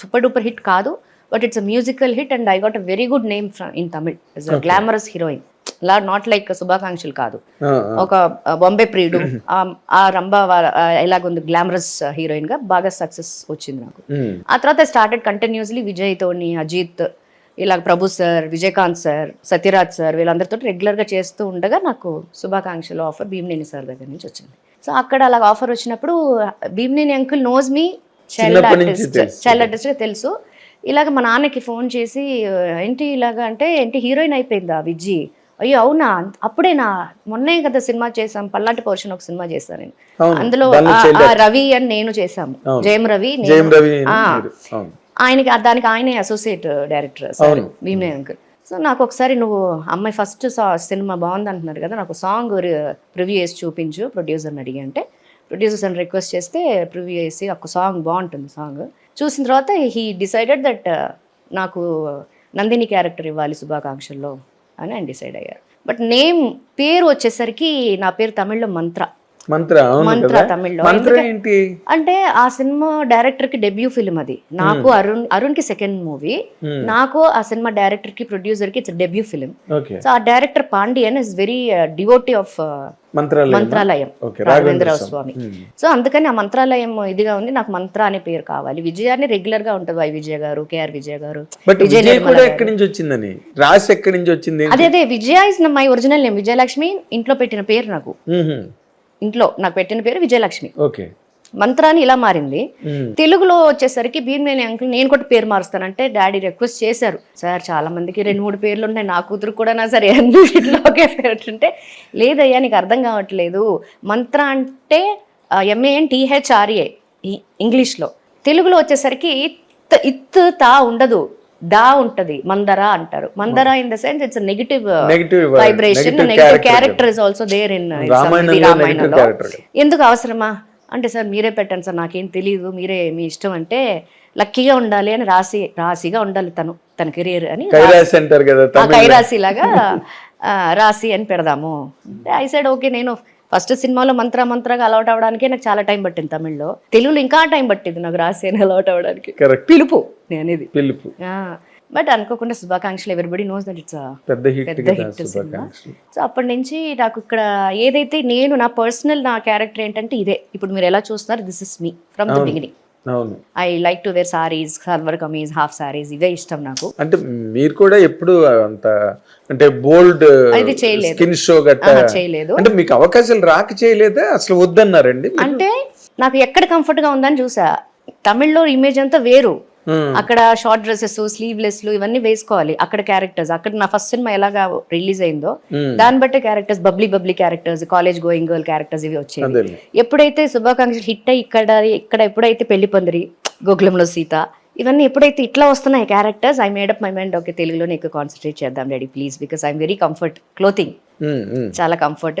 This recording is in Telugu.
సూపర్ డూపర్ హిట్ కాదు but it's a musical hit and I got a very good name in Tamil is a glamorous heroine law not like శుభాకాంక్షలు కాదు. ఒక బొంబే ప్రియుడు ఆ- రంభ ఎలాగుంది గ్లామరస్ హీరోయిన్గా బాగా సక్సెస్ వచ్చింది నాకు. ఉమ్, ఆ తర్వాత స్టార్టెడ్ కంటిన్యూస్లీ విజయ్ తోని అజిత్ ఇలా Prabhu sir Vijayakanth sir Sathyaraj sir వీళ్ళందరితో రెగ్యులర్గా చేస్తూ ఉండగా నాకు శుభాకాంక్షలు ఆఫర్ భీమనేని సార్ దగ్గర నుంచి వచ్చింది. సో అక్కడ అలా ఆఫర్ వచ్చినప్పుడు Bheemaneni uncle knows me child artist తెలుసు. చైల్డ్ ఆర్టిస్ట్ తెలుసు. ఇలాగ మా నాన్నకి ఫోన్ చేసి ఏంటి ఇలాగ అంటే ఏంటి హీరోయిన్ అయిపోయిందా విజ్జి? అయ్యో అవునా? అప్పుడేనా మొన్నే కదా సినిమా చేసాం పల్లాటి పోర్షన్ ఒక సినిమా చేశాను నేను. అందులో. రవి అని నేను చేశాము. జయం రవి ఆయనకి దానికి ఆయనే అసోసియేట్ డైరెక్టర్ అవును. భీమ్నే అంకుల్ సో నాకు ఒకసారి నువ్వు అమ్మాయి ఫస్ట్ సినిమా బాగుంది అంటున్నారు కదా నాకు సాంగ్ రివ్యూ చేసి చూపించు ప్రొడ్యూసర్ని అడిగి అంటే ప్రొడ్యూసర్ని రిక్వెస్ట్ చేస్తే ప్రివ్యూ చేసి ఒక సాంగ్ బాగుంటుంది సాంగ్ చూసిన తర్వాత హీ డిసైడెడ్ దట్ నాకు నందిని క్యారెక్టర్ ఇవ్వాలి శుభాకాంక్షల్లో అని ఆయన డిసైడ్ అయ్యారు. బట్ నేమ్ పేరు వచ్చేసరికి నా పేరు తమిళ్ళో మంత్ర. మంత్ర తమిళ్ళో. అంటే ఆ సినిమా డైరెక్టర్కి డెబ్యూ ఫిల్మ్ అది. నాకు అరుణ్ అరుణ్కి సెకండ్ మూవీ. Hmm. నాకు ఆ సినిమా డైరెక్టర్కి ప్రొడ్యూసర్కి ఇట్స్ డెబ్యూ ఫిల్మ్. సో ఆ director Pandian is very devotee of Mantralayam Raghavendrarao Raghavendra Swami. Hmm. So అందుకని ఆ మంత్రాలయం ఇదిగా ఉంది. నాకు మంత్ర అనే పేరు కావాలి. విజయాన్ని రెగ్యులర్గా ఉంటుంది వై విజయ గారు కేఆర్ విజయ గారు. ఎక్కడి నుంచి వచ్చిందని? రాసి ఎక్కడి నుంచి వచ్చింది? అదే అదే Vijaya is my original name Vijayalakshmi ఇంట్లో పెట్టిన పేరు నాకు. ఇంట్లో నాకు పెట్టిన పేరు విజయలక్ష్మి. ఓకే. మంత్రాన్ని ఇలా మారింది. తెలుగులో వచ్చేసరికి భీమనేని అంకుల్ నేను కూడా పేరు మారుస్తానంటే డాడీ రిక్వెస్ట్ చేశారు. సార్ చాలా మందికి రెండు మూడు పేర్లు ఉన్నాయి. నా కూతురు కూడా నా సరే అన్నిటిలో ఒకే పేరు అంటే లేదయ్యా నీకు అర్థం కావట్లేదు. మంత్ర అంటే ఎంఏఎన్ టీహెచ్ఆర్ఏ ఇంగ్లీష్లో. తెలుగులో వచ్చేసరికి ఇత్ ఇత్ తా ఉండదు. దా ఉంటది మందర అంటారు. Manthara in the sense it's negative vibration negative character is also there in రామాయణంలో. ఎందుకు అవసరమా? అంటే సార్ మీరే పెట్టండి సార్ నాకేం తెలియదు మీరే మీ ఇష్టం అంటే లక్కీగా ఉండాలి అని రాసి రాసిగా ఉండాలి తను తన కెరీర్ అని కైరాసి లాగా రాసి అని పెడదాము. ఐ సైడ్ ఓకే నేను ఫస్ట్ సినిమాలో మంత్ర మంత్రగా అలౌట్ అవ్వడానికే నాకు చాలా టైం పట్టింది తమిళ్ళో. తెలుగులో ఇంకా టైం పట్టింది నాకు రాసి అని అలౌట్ అవ్వడానికి కరెక్ట్ పిలుపు నేను అనేది. పిలుపు. బట్ అనుకోకుండా Subhakankshalu everybody knows that it's పెద్ద హిట్ సినిమా. సో అప్పటి నుంచి నాకు ఇక్కడ ఏదైతే నేను నా పర్సనల్ నా క్యారెక్టర్ ఏంటంటే ఇదే. ఇప్పుడు మీరు ఎలా చూస్తున్నారు this is me from the beginning I like to wear saris salwar kameez half saris ఇవే ఇష్టం నాకు. అంటే మీరు కూడా ఎప్పుడు అంత అంటే బోల్డ్ చేయలేదు. స్కిన్ షో గట్ట? చేయలేదు. అంటే మీకు అవకాశాలు రాక చేయలేదా? అసలు వద్దన్నారండి అంటే నాకు ఎక్కడ కంఫర్ట్గా ఉందని చూసా. తమిళ్ళో ఇమేజ్ అంతా వేరు. అక్కడ షార్ట్ డ్రెస్సెస్ స్లీవ్లెస్లు ఇవన్నీ వేసుకోవాలి. అక్కడ క్యారెక్టర్స్ అక్కడ నా ఫస్ట్ సినిమా ఎలాగా రిలీజ్ అయిందో Hmm. దాన్ని బట్టే characters bubbly bubbly characters college going girl characters ఇవి వచ్చేవి. అదేలే ఎప్పుడైతే శుభాకాంక్షలు హిట్ అయ్యి ఇక్కడ ఇక్కడ ఎప్పుడైతే పెళ్ళి పందిరి గోకులంలో సీత ఇవన్నీ ఎప్పుడైతే ఇట్లా వస్తున్నాయి characters I made up my mind okay తెలుగులోనే ఎక్కువ కాన్సన్ట్రేట్ చేద్దాం daddy please because I'm very comfort clothing. చాలా కంఫర్ట్